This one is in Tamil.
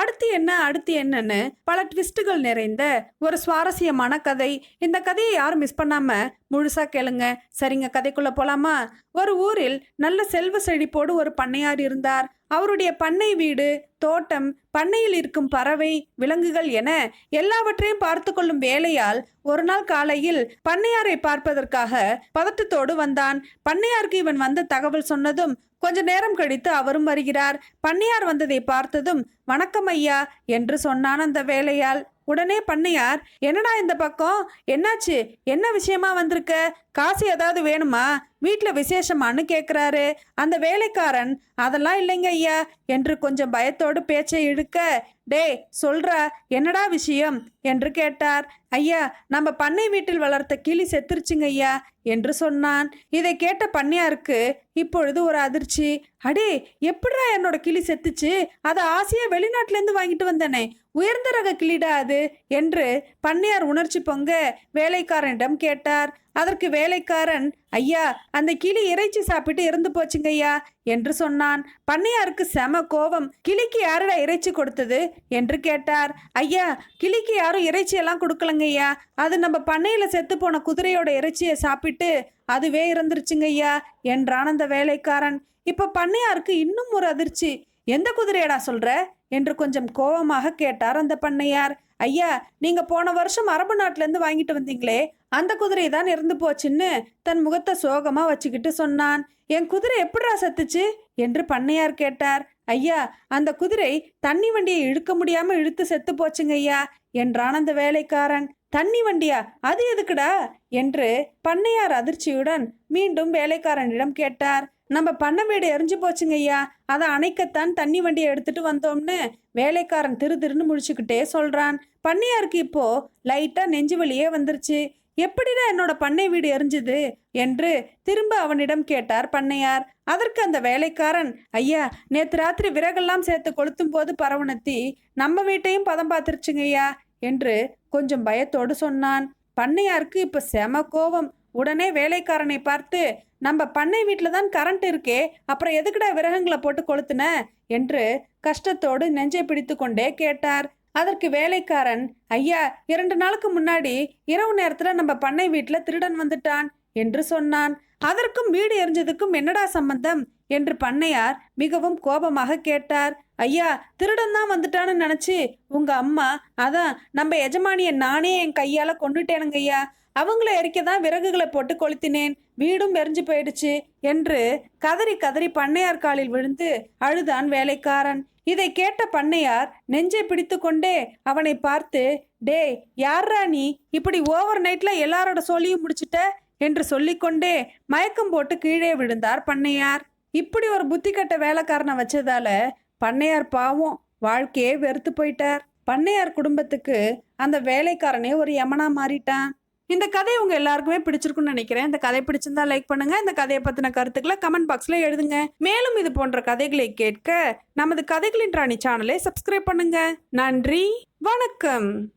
அடுத்து என்ன அடுத்து என்னன்னு பல ட்விஸ்ட்டுகள் நிறைந்த ஒரு சுவாரஸ்யமான கதை. இந்த கதையை யாரும் மிஸ் பண்ணாம முழுசா கேளுங்க. சரிங்க கதைக்குள்ள போலாமா? ஒரு ஊரில் நல்ல செல்வ செழிப்போடு ஒரு பண்ணையார் இருந்தார். அவருடைய பண்ணை வீடு தோட்டம் பண்ணையில் இருக்கும் பறவை விலங்குகள் என எல்லாவற்றையும் பார்த்து கொள்ளும் வேலையால் ஒரு நாள் காலையில் பண்ணையாரை பார்ப்பதற்காக பதட்டத்தோடு வந்தான். பண்ணையாருக்கு இவன் வந்த தகவல் சொன்னதும் கொஞ்ச நேரம் கழித்து அவரும் வருகிறார். பண்ணையார் வந்ததை பார்த்ததும் வணக்கம் ஐயா என்று சொன்னான் அந்த வேலையால் உடனே பண்ணையார் என்னடா இந்த பக்கம்? என்னாச்சு? என்ன விஷயமா வந்திருக்க? காசு ஏதாவது வேணுமா? வீட்டில் விசேஷமானு கேட்குறாரு அந்த வேலைக்காரன் அதெல்லாம் இல்லைங்க ஐயா. என்று கொஞ்சம் பயத்தோடு பேச்சை இழுக்க டேய் சொல்றா என்னடா விஷயம்? என்று கேட்டார். ஐயா நம்ம பண்ணை வீட்டில் வளர்த்த கிளி செத்துருச்சுங்க ஐயா என்று சொன்னான். இதை கேட்ட பண்ணையாருக்கு இப்பொழுது ஒரு அதிர்ச்சி. அடே எப்படா என்னோட கிளி செத்துச்சு? அதை ஆசையா வெளிநாட்டிலேருந்து வாங்கிட்டு வந்தேனே. உயர்ந்த ரக கிளிடா அது என்று பண்ணையார் உணர்ச்சி பொங்க வேலைக்காரனிடம் கேட்டார். அதற்கு வேலைக்காரன் ஐயா அந்த கிளி இறைச்சி சாப்பிட்டு இறந்து போச்சுங்க ஐயா என்று சொன்னான். பண்ணையாருக்கு செம கோபம் கிளிக்கு யாருடா இறைச்சி கொடுத்தது? என்று கேட்டார். ஐயா கிளிக்கு யாரும் இறைச்சி எல்லாம் கொடுக்கலங்க ஐயா. அது நம்ம பண்ணையில செத்து போன குதிரையோட இறைச்சியை சாப்பிட்டு அதுவே இறந்துருச்சுங்க ஐயா என்றான் அந்த வேலைக்காரன். இப்ப பண்ணையாருக்கு இன்னும் ஒரு அதிர்ச்சி. எந்த குதிரையடா சொல்ற? என்று கொஞ்சம் கோபமாக கேட்டார் அந்த பண்ணையார். ஐயா நீங்க போன வருஷம் அரபு நாட்டிலேருந்து வாங்கிட்டு வந்தீங்களே அந்த குதிரை தான் இறந்து போச்சுன்னு தன் முகத்தை சோகமா வச்சுக்கிட்டு சொன்னான். என் குதிரை எப்படிடா செத்துச்சு? என்று பண்ணையார் கேட்டார். ஐயா அந்த குதிரை தண்ணி வண்டியை இழுக்க முடியாம இழுத்து செத்து போச்சுங்க ஐயா என்றான் அந்த வேலைக்காரன். தண்ணி வண்டியா? அது எதுக்குடா? என்று பண்ணையார் அதிர்ச்சியுடன் மீண்டும் வேலைக்காரனிடம் கேட்டார். நம்ம பண்ண வீடு எரிஞ்சு போச்சுங்க ஐயா. அதை அணைக்கத்தான் தண்ணி வண்டியை எடுத்துட்டு வந்தோம்னு வேலைக்காரன் திரு திருன்னு முழிச்சுக்கிட்டே சொல்கிறான் பண்ணையாருக்கு இப்போ? லைட்டாக நெஞ்சு வலியே வந்துருச்சு. எப்படிடா என்னோட பண்ணை வீடு எரிஞ்சுது? என்று திரும்ப அவனிடம் கேட்டார் பண்ணையார். அதற்கு அந்த வேலைக்காரன் ஐயா நேற்று ராத்திரி விறகெல்லாம் சேர்த்து கொளுத்தும் போது பரவணத்தி நம்ம வீட்டையும் பதம் பார்த்துருச்சுங்க ஐயா என்று கொஞ்சம் பயத்தோடு சொன்னான். பண்ணையாருக்கு இப்போ செம கோபம். உடனே வேலைக்காரனை பார்த்து நம்ம பண்ணை வீட்டில் தான் கரண்ட் இருக்கே அப்புறம் எதுக்குடா விறகங்களை போட்டு கொளுத்துன? என்று கஷ்டத்தோடு நெஞ்சை பிடித்து கொண்டே கேட்டார். அதற்கு வேலைக்காரன் ஐயா இரண்டு நாளுக்கு முன்னாடி இரவு நேரத்தில் நம்ம பண்ணை வீட்டில் திருடன் வந்துட்டான். என்று சொன்னான். அதற்கும் வீடு எரிஞ்சதுக்கும் என்னடா சம்பந்தம்? என்று பண்ணையார் மிகவும் கோபமாக கேட்டார். ஐயா திருடன் தான் வந்துட்டான்னு நினச்சி உங்கள் அம்மா அதான் நம்ம எஜமானியை நானே என் கையால் கொண்டுட்டேனுங்க ஐயா. அவங்கள எரிக்க தான் விறகுகளை போட்டு கொளுத்தினேன். வீடும் எரிஞ்சு போயிடுச்சு என்று கதறி கதறி பண்ணையார் காலில் விழுந்து அழுதான் வேலைக்காரன். இதை கேட்ட பண்ணையார் நெஞ்சை பிடித்து கொண்டே அவனை பார்த்து டேய் யார்ரா நீ? இப்படி ஓவர் நைட்ல எல்லாரோட சொல்லியும் முடிச்சிட்ட? என்று சொல்லிக்கொண்டே மயக்கம் போட்டு கீழே விழுந்தார் பண்ணையார். இப்படி ஒரு புத்தி கட்ட வேலைக்காரனை வச்சதால பண்ணையார் பாவம் வாழ்க்கையே வெறுத்து போயிட்டார். பண்ணையார் குடும்பத்துக்கு அந்த வேலைக்காரனே ஒரு யமனா மாறிட்டான். இந்த கதை உங்க எல்லாருக்குமே பிடிச்சிருக்குன்னு நினைக்கிறேன். இந்த கதை பிடிச்சிருந்தா லைக் பண்ணுங்க. இந்த கதையை பத்தின கருத்துக்களை கமெண்ட் பாக்ஸ்ல எழுதுங்க. மேலும் இது போன்ற கதைகளை கேட்க நமது கதைகளின் ராணி சேனலை சப்ஸ்கிரைப் பண்ணுங்க. நன்றி. வணக்கம்.